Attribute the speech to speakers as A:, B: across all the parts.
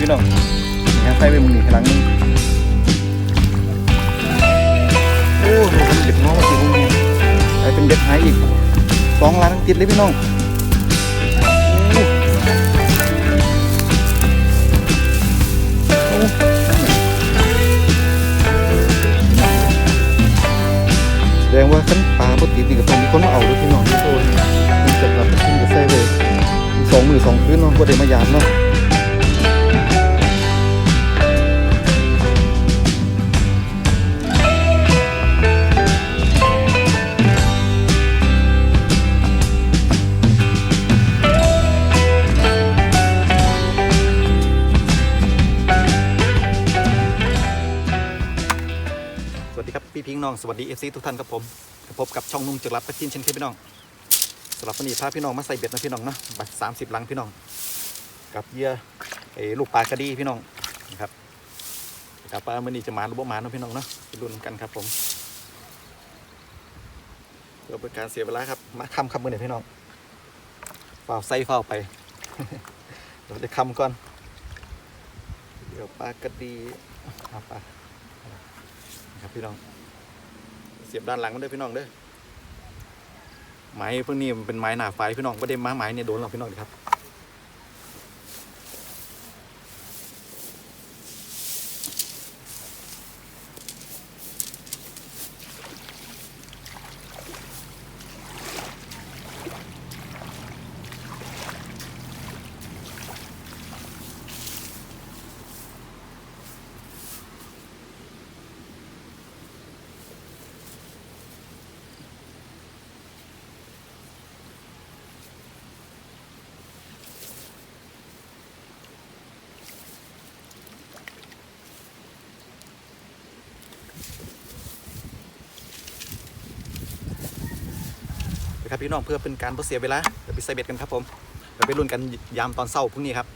A: พี่น้องนี่ครับใส่ไปมึงนี่หลังนึงโอ้โหมันเด็ดน้องมาสิพวกนี้ไปเป็นเด็ดหายอีกสองล้านติดเลยพี่น้องโอ้โอ้แสดงว่าขั้นปลาปติดนี่ก็ต้องมีคนมาเอาด้วยพี่น้องโอ้ยมันจะรับขึ้นกับใส่เลยสองมือสองคืนเนาะบ่ได้มายามเนาะ พี่น้องสวัสดีเอฟซีทุกท่านครับผมพบกับช่องนุ่มจุดรับประจินเช่นเคยพี่น้องสำหรับวันนี้พาพี่น้องมาใส่เบ็ดนะพี่น้องเนาะบัตรสามสิบลังพี่น้อง กับเยื่อไอ้ลูกปลากระดีพี่น้องนะครับกับปลามันนี้จะมาหรือบ่มาเนาะพี่น้องเนาะไปลุ้นกันครับผมเพื่อเป็นการเสียเวลาครับมาคำคำมือหน่อยพี่น้องเฝ้าใส่เฝ้าไปเราจะคำก่อนเดี๋ยวปลากระดีเอาปลาครับพี่น้อง เสียบด้านหลังมันด้วยพี่น้องเด้อไม้พวกนี้มันเป็นไม้หนาไฟพี่น้องประเด้มาไม้เนี่ยโดนเราพี่น้องครับ นะครับพี่น้องเพื่อเป็นการบ่เสียเวลาเดี๋ยวไปใส่เบ็ดกันครับผมเดี๋ยวไปลุ้นกันยามตอนเศร้าพรุ่งนี้ครับ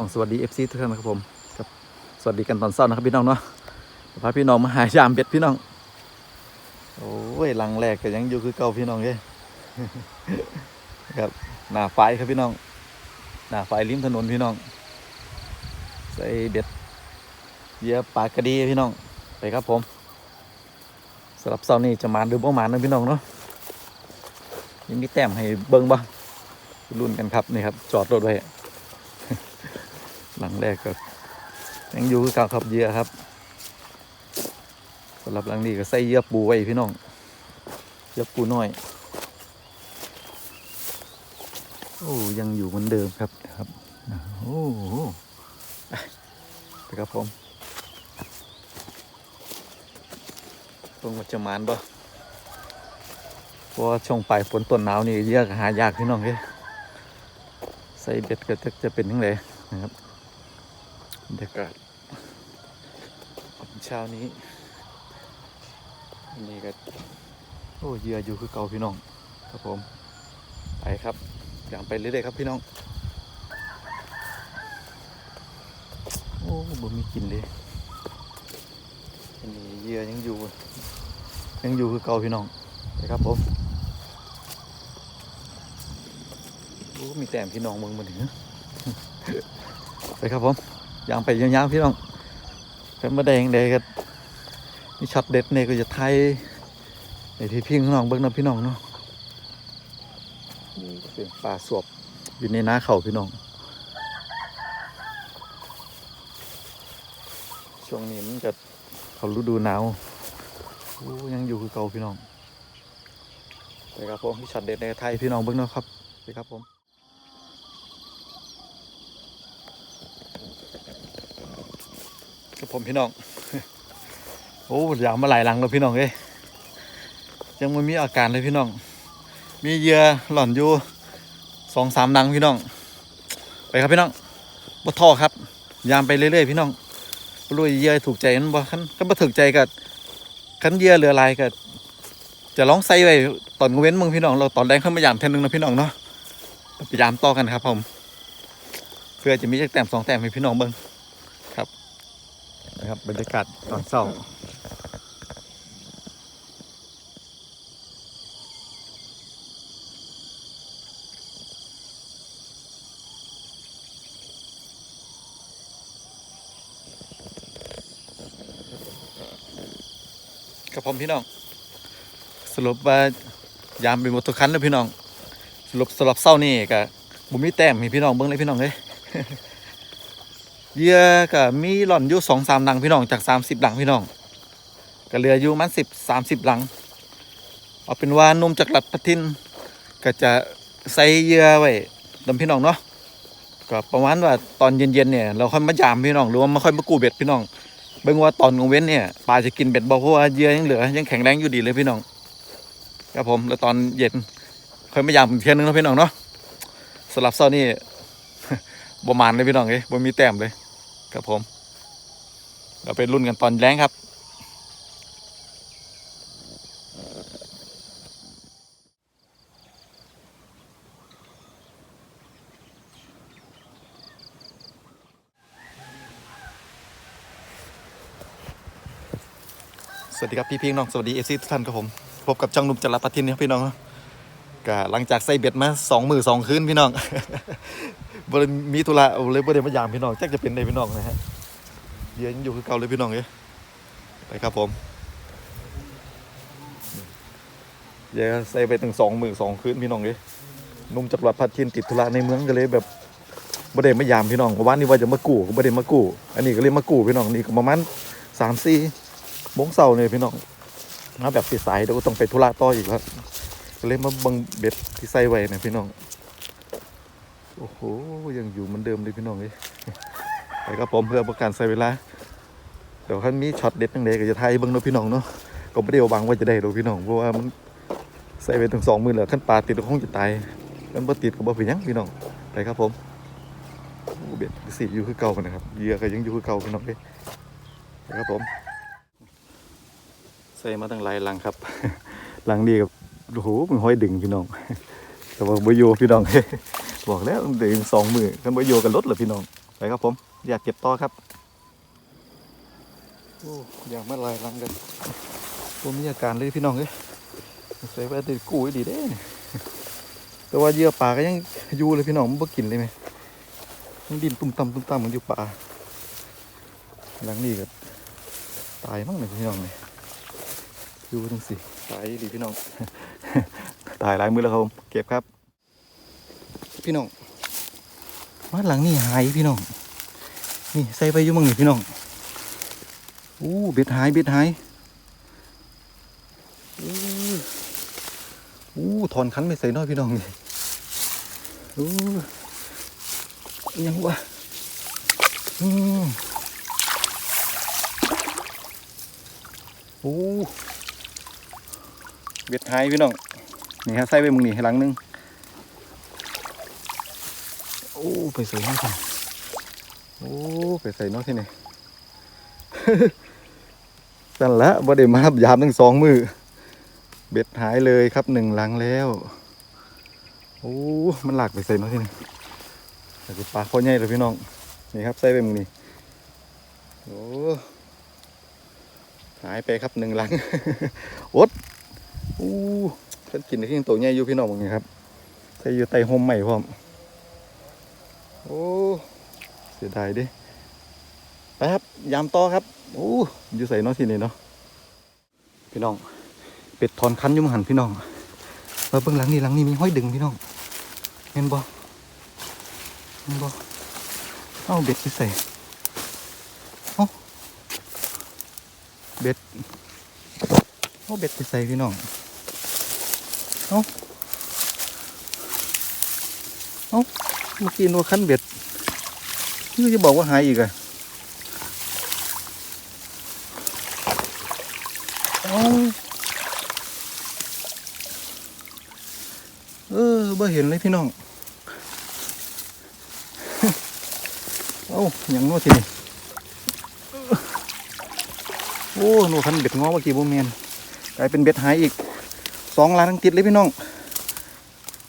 A: องสวัสดีเอฟซีทุกท่านนะครับผมครับสวัสดีกันตอนเช้านะครับพี่น้องเนาะพาพี่น้องมาหายามเบ็ดพี่น้องโอ้ยหลังแรกก็ยังอยู่คือเก่าพี่น้องเอ้ยครับหน้าไฟครับพี่น้องหน้าไฟริมถนนพี่น้อง ใส่เบ็ดเยื่อปากระดีพี่น้องไปครับผมสำหรับเช้านี้จะมานหรือบ่มานนะพี่น้องเนาะยังมีแต้มให้เบิ่งบ่รุ่นกันครับนี่ครับ จอดรถไว้ หลังแรกก็ยังอยู่คือกาครับเยือครับสำหรับหลังนี้ก็ใส่เยือปูไว้พี่น้องเยือปูน้อยโอ้ยังอยู่เหมือนเดิมครับครับโอ้โหไปครับผมตรงวัดจมานบ่เพราะว่าช่วงปลายฝนต้นหนาวนี่เยือก็หายากพี่น้องเอ้ยใส่เบ็ดก็จะจะเป็นยังไงนะครับ บรรยากาศเช้านี้นี่ก็โอ้เยืออยู่คือเก่าพี่น้อง ครับผมไปครับอย่างไปเรื่อยๆครับพี่น้อง โอ้บ่มีกลินเลยนนี้เยือยังอยู่ ยังอยู่คือเก่าพี่น้องไปครับผมโอ้มีแต้มพี่น้องเมืองมาถึงไปครับผม ย่างไปยาวๆพี่น้องเป็นมาแดงเด็กนี่ช็อตเด็ดเนี่ยก็จะไทยในที่พี่น้องเบิ้งนะพี่น้องเนาะเสียงปลาสวบอยู่ในน้าเขาพี่น้อง ช่วงนี้มันจะเขาฤดูหนาวยังอยู่คือเก่าพี่น้องไปครับผมที่ช็อตเด็ดในไทยพี่น้องเบิ้งนะครับไปครับผม ครับผมพี่น้อง โอ้ยาวมาหลายหลังแล้วพี่น้องเอ้ยยังไม่มีอาการเลยพี่น้อง มีเหยื่อหล่อนอยู่สองสามดังพี่น้อง ไปครับพี่น้องบ่ท่อครับ ยามไปเรื่อยๆพี่น้องรู้เหยื่อถูกใจมันบ่คันคันบ่ถูกใจก็คันเหยื่อเหลือลายก็จะลองใส่ไว้ตอนเว้นมึงพี่น้องเราตอนแรกเข้ามายามเทนนึงนะพี่น้องเนาะพยายามต่อกันครับผม เพื่อจะมีจักแต้มสองแต้มให้พี่น้องเบิ่ง นะครับบรรยากาศตอนเช้าครับผมพี่น้อง สรุปว่ายามเป็นหมดทุกคันแล้วพี่น้อง สรุปสำหรับเศร้านี่ก็บุมมีแต้มให้พี่น้องเบิ้งเลยพี่น้องเลย เหยื่อก็มีหล่อนอยู่สองสามหลังพี่น้องจากสามสิบหลังพี่น้องก็เหลืออยู่มันสิบสามสิบหลัง เอาเป็นว่านุ่มจากหลัดพัทินก็จะใส่เหยื่อไว้ดำพี่น้องเนาะก็ประมาณว่าตอนเย็นๆเนี่ยเราค่อยมายามพี่น้องหรือว่ามาค่อยมากู้เบ็ดพี่น้องเบิ่งว่าตอนกลางเว้นเนี่ยปลาจะกินเบ็ดบ่เพราะว่าเหยื่อยังเหลือยังแข็งแรงอยู่ดีเลยพี่น้องครับผมแล้วตอนเย็นค่อยมายามอีกเที่ยนึงนะพี่น้องเนาะสำหรับเช้านี่ บ่มานเลยพี่น้องเอ้ยบ่มีแต้มเลยครับผม เราไปรุ่นกันตอนแรงครับ สวัสดีครับพี่พี่น้องสวัสดีเอฟซีทุกท่านครับผม พบกับจ้องหนุ่มจรัสพัทินครับพี่น้องก็หลังจากใส่เบ็ดมาสองมือสองคืนพี่น้อง บ่ได้มีธุระเลยบ่ได้มายามพี่น้องแจักจะเป็นได้พี่น้องนะฮะเดี๋ยวยังอยู่คือเก่าเลยพี่น้องเอ้ยไปครับผมเดี๋ยวใส่ไปถึงสองหมือสองคืนพี่น้องเอ้ยนุ่มจักรวรรดิพัดชินติดธุระในเมืองก็เลยแบบบ่ได้มายามพี่น้องวันนี้ว่าจะมากู้ก็บ่ได้มากู้อันนี้ก็เลยมากู้พี่น้องนี่ก็ประมาณสามสี่โมงเช้าเนี่ยพี่น้องมาแบบติดสายเดี๋ยวก็ต้องไปธุระต่ออีกครับก็เลยมาบังเบ็ดที่ใส่ไว้เนี่ยพี่น้อง โอ้โห ยังอยู่เหมือนเดิมเลยพี่น้องเลยไปครับผมเพื่อประกันใส่เวลา เดี๋ยวคันมีช็อตเด็ดตั้งเลยก็จะทายเบิ้งเนาะพี่น้องเนาะ ก็ไม่ได้เอาบังว่าจะได้หรอกพี่น้อง เพราะว่ามันใส่ไปถึงสองมือแล้วขั้นปลาติดก็คงจะตายกันบ่ติดก็บ่เป็นยังพี่น้องไปครับผมเบ็ดสีอยู่คือเก่านะครับเหยื่อก็ยังอยู่คือเก่าพี่น้องเลยไปครับผม ใส่มาตั้งหลายลังครับ ลังนี้กับโอ้โหมันห้อยดึงพี่น้อง แต่ว่าบ่อยู่พี่น้อง บอกแล้วเดึงสองมือกันบ่อยู่กันรถเหรอพี่น้องไปครับผม อยากเก็บต่อครับโอ้อยากมาลายลังกันผมมีอาการเลยพี่น้องเอ้ยใส่ไว้ติดกู้ไว้ดีเด้แต่ว่าเหยื่อปลาก็ยังอยู่เลยพี่น้องมันบ่กินเลยไหมมันดินตุ้มต่ำตุ้มต่ำมันอยู่ปลาหลังนี้ก็ตายมั้งเลยพี่น้องเลยดูทั้งสิตายดีพี่น้อง ตายหลายมือแล้วครับผมเก็บครับ พี่น้องบ้านหลังนี่หายพี่น้อง นี่ใส่ไปอยู่มั่งนี่พี่น้องอู้เบ็ดหายเบ็ดหายอู้หูถอนคันไม่ใส่น้อยพี่น้องนี่อู้ยังวะอืมอู้เบ็ดหายพี่น้องนี่ครับใส่ไปมึงนี่ให้หลังนึง อ้ไปใส่นอกที่โอ้ไปใส่นอกที่นี่สั่นละบ่ได้มาครับยามทั้งสองมือเบ็ดหายเลยครับหนึ่งหลังแล้ว โอ้มันหลากไปใส่นอกที่นี่แต่ปลาข้อใหญ่เลยพี่น้องนี่ครับใส่ไปมึงนี่โอ้หายไปครับหนึ่งหลังอดโอ้เพิ่นกินที่ยังตัวใหญ่อยู่พี่น้องมึงนี่ครับใส่อยู่ใต้ห่มใหม่พร้อม โอ้ เสียดายดิ ไปครับ ยามต่อครับ โอ้อยู่ใส่เนาะทีนี้เนาะ พี่น้อง เป็ดถอนคันอยู่มหันพี่น้องมาเบื้องหลังนี่หลังนี่มีห้อยดึงพี่น้องเห็นบ่เห็นบ่เอาเบ็ดไปใส่เอาเบ็ดเอาเบ็ดไปใส่พี่น้องเอาเอา เมื่อกี้นัวคันเบ็ดนี่จะบอกว่าหายอีกอะเอาเออบ่เห็นเลยพี่น้อง เอ้าอย่างนัวทีนี่โอ้หนูคันเบ็ดง้อเมื่อกี้บ่แมนกลายเป็นเบ็ดหายอีกสองล้านทั้งติดเลยพี่น้อง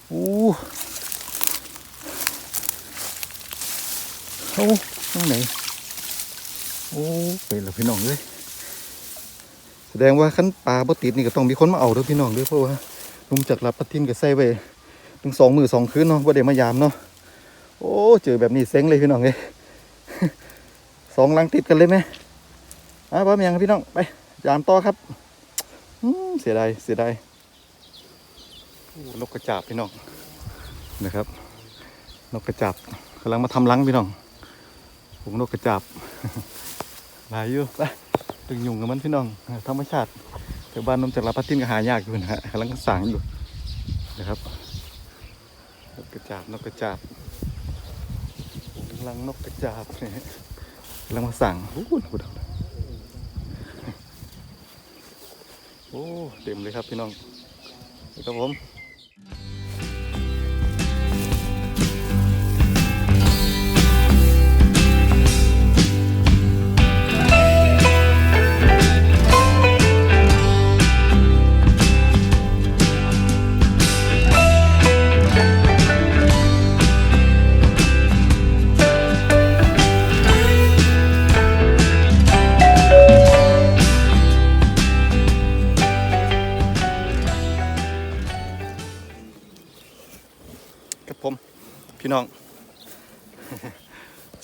A: โอ้ อ้ตรงไหนโอ้ไปแล้วพี่น้องเลยแสดงว่าคันปลาบ่ติดนี่ก็ต้องมีคนมาเอาด้อพี่น้องด้อเพราะว่าลุมจากรับปลาทินก็ใส่ไว้ถึงสองมือสองคืนเนาะบ่ได้มายามเนาะโอ้เจอแบบนี้เซ็งเลยพี่น้องเอ้ยสองลังติดกันเลยไหมอะพร้อมยังครับพี่น้องไปยามต่อครับอืมเสียดายเสียดายนกกระจาบพี่น้องนะครับ นกกระจาบกำลังมาทำรังพี่น้อง ผมนกกระจาบหลายอยู่ไปตึงยุงกับมันพี่น้องธรรมชาติแต่บ้านนมจากลาพัดทิ้นก็หายากอยู่นะฮะกำลังสั่งอยู่นะครับนกกระจาบนกกระจาบกำลังนกกระจาบเนี่ยกำลังมาสั่งโอ้โหโอ้เต็มเลยครับพี่น้องครับผม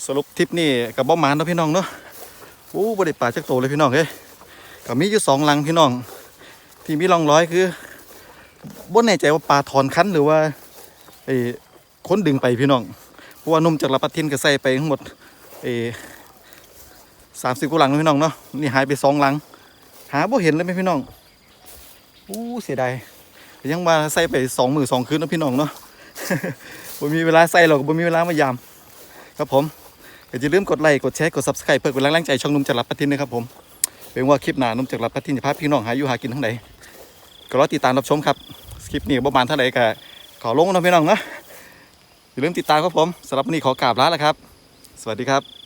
A: สรุปทริปนี่กับบ้อมานเนาะพี่น้องเนาะโอ้บริป่าจักโตเลยพี่น้องเฮ้ยกับมีอยู่สองลังพี่น้อง ที่มีร่องร้อยคือบ่แน่ใจว่าปลาถอนคันหรือว่าไอ้ค้นดึงไปพี่น้อง เพราะว่านุ่มจากละปัดทินก็ใส่ไปทั้งหมดไอ้สามสิบกว่าหลังนะพี่น้องเนาะนี่หายไปสองลัง หาบ่เห็นเลยไหมพี่น้องอู้เสียดายยังมาใส่ไปสองมือสองคืนนะพี่น้องเนาะบ่มีเวลาใส่หรอกบ่มีเวลามายาม ครับผมอย่าลืมกดไลค์กดแชร์กด subscribe เพื่อกดแรงใจช่องนุ่มจากรับปะทินนะครับผมเป็นว่าคลิปหน้านุ่มจากรับปะทินจะพาพี่น้องหาอยู่หากินทั้งไหนก็รอติดตามรับชมครับคลิปนี้ประมาณเท่าไหร่ก็ขอลงนะพี่น้องนะอย่าลืมติดตามครับผมสำหรับวันนี้ขอกราบลาแล้วครับ สวัสดีครับ